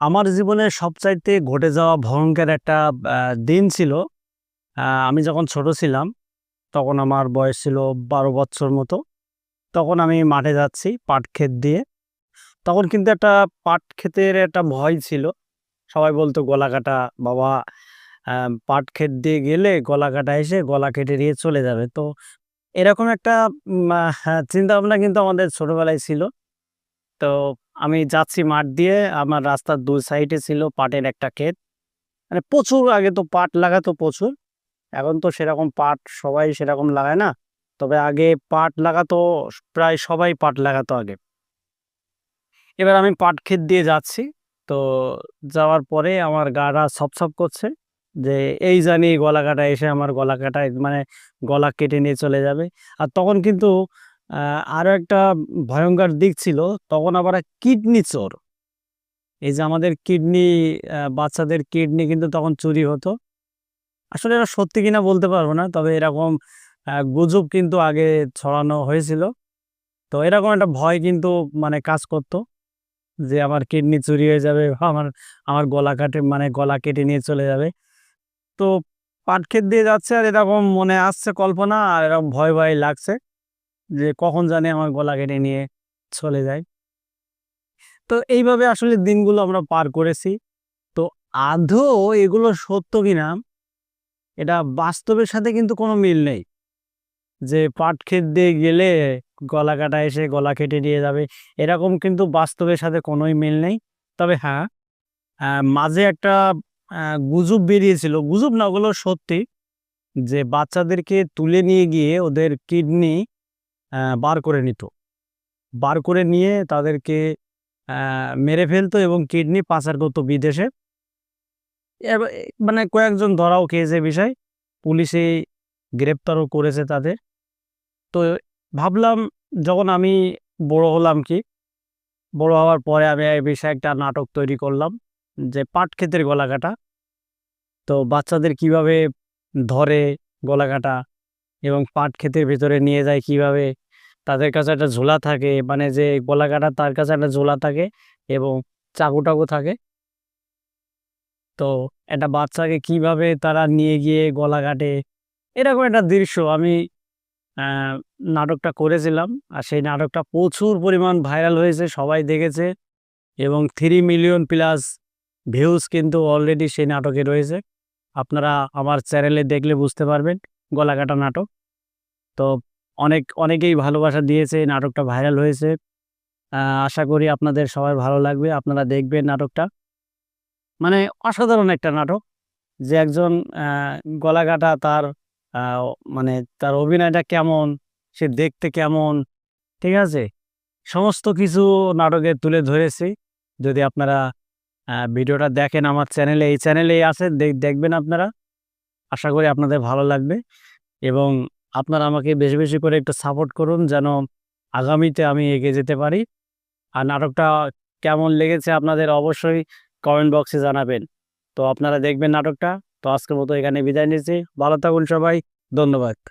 আমার জীবনের সবচাইতে ঘটে যাওয়া ভয়ঙ্কর একটা দিন ছিল। আমি যখন ছোট ছিলাম, তখন আমার বয়স ছিল ১২ বৎসর মতো। তখন আমি মাঠে যাচ্ছি পাট ক্ষেত দিয়ে। তখন কিন্তু একটা পাট ক্ষেতের একটা ভয় ছিল। সবাই বলতো গলা কাটা বাবা পাট ক্ষেত দিয়ে গেলে গলা কাটা এসে গলা কেটে নিয়ে চলে যাবে। তো এরকম একটা হ্যাঁ, চিন্তাভাবনা কিন্তু আমাদের ছোটবেলায় ছিল। তো আমি যাচ্ছি মাঠ দিয়ে আমার রাস্তার দুই সাইডে ছিল পাটের একটা ক্ষেত। মানে প্রচুর, আগে তো পাট লাগাতো প্রচুর। এখন তো সেরকম পাট সবাই সেরকম লাগায় না। তবে আগে পাট লাগাতো, প্রায় সবাই পাট লাগাতো আগে। এবার আমি পাট ক্ষেত দিয়ে যাচ্ছি। তো যাওয়ার পরে আমার গাটা ছপছপ করছে। যে, এই জানি গলা কাটা, এসে আমার গলা কাটায় মানে গলা কেটে নিয়ে চলে যাবে। আর তখন কিন্তু আ আরও একটা ভয়ঙ্কর দিক ছিল। তখন আবার কিডনি চোর। এই যে আমাদের কিডনি বাচ্চাদের কিডনি কিন্তু তখন চুরি হতো। আসলে এটা সত্যি কিনা বলতে পারব না। তবে এরকম গুজব কিন্তু আগে ছড়ানো হয়েছিল। তো এরকম একটা ভয় কিন্তু মানে কাজ করত। যে আমার কিডনি চুরি হয়ে যাবে আমার আমার গলা কাটে মানে গলা কেটে নিয়ে চলে যাবে। তো পাট ক্ষেত দিয়ে যাচ্ছে আর এরকম মনে আসছে কল্পনা আর এরকম ভয়, ভয় লাগছে। যে কখন জানে আমার গলা কেটে নিয়ে চলে যায়। তো এইভাবে আসলে দিনগুলো আমরা পার করেছি। তো আদৌ এগুলো সত্য কিনা এটা বাস্তবের সাথে কিন্তু কোনো মিল নেই। যে পাট ক্ষেত দিয়ে গেলে গলা কাটা এসে গলা কেটে নিয়ে যাবে। এরকম কিন্তু বাস্তবের সাথে কোনোই মিল নেই। তবে হ্যাঁ, মাঝে একটা গুজব বেরিয়েছিল। গুজব না ওগুলো সত্যি। যে বাচ্চাদেরকে তুলে নিয়ে গিয়ে ওদের কিডনি বার করে নিত। বার করে নিয়ে তাদেরকে মেরে ফেলতো এবং কিডনি পাচার করতো বিদেশে। মানে কয়েকজন ধরাও খেয়েছে বিষয়। পুলিশে গ্রেপ্তারও করেছে তাদের। তো ভাবলাম যখন আমি বড় হলাম কি, বড় হওয়ার পরে আমি এই বিষয়ে একটা নাটক তৈরি করলাম। যে পাট ক্ষেতের গলা কাটা। তো বাচ্চাদের কীভাবে ধরে গলা কাটা এবং পাট ক্ষেতের ভেতরে নিয়ে যায় কীভাবে। তাদের কাছে একটা ঝোলা থাকে মানে যে গলা কাটা তার কাছে একটা ঝোলা থাকে এবং চাকু-টাকু থাকে। তো একটা বাচ্চাকে কীভাবে তারা নিয়ে গিয়ে গলা কাটে। এরকম একটা দৃশ্য আমি নাটকটা করেছিলাম। আর সেই নাটকটা প্রচুর পরিমাণ ভাইরাল হয়েছে। সবাই দেখেছে এবং থ্রি মিলিয়ন প্লাস ভিউজ কিন্তু অলরেডি সেই নাটকে রয়েছে। আপনারা আমার চ্যানেলে দেখলে বুঝতে পারবেন গলা কাটা নাটক। তো অনেক অনেকেই ভালোবাসা দিয়েছে। নাটকটা ভাইরাল হয়েছে। আশা করি আপনাদের সবার ভালো লাগবে। আপনারা দেখবেন নাটকটা। মানে অসাধারণ একটা নাটক। যে একজন আ গলা কাটা তার মানে তার অভিনয়টা কেমন, সে দেখতে কেমন, ঠিক আছে? সমস্ত কিছু নাটকে তুলে ধরেছি। যদি আপনারা ভিডিওটা দেখেন আমার চ্যানেলে, এই চ্যানেলেই আছে দেখবেন আপনারা। আশা করি আপনাদের ভালো লাগবে এবং আপনারা আমাকে বেশি, বেশি করে একটু সাপোর্ট করুন যেন আগামীতে আমি এগিয়ে যেতে পারি। আর নাটকটা কেমন লেগেছে আপনাদের অবশ্যই কমেন্ট বক্সে জানাবেন। তো আপনারা দেখবেন নাটকটা। তো আজকের মতো এখানে বিদায় নিয়েছি ভালো থাকুন সবাই। ধন্যবাদ।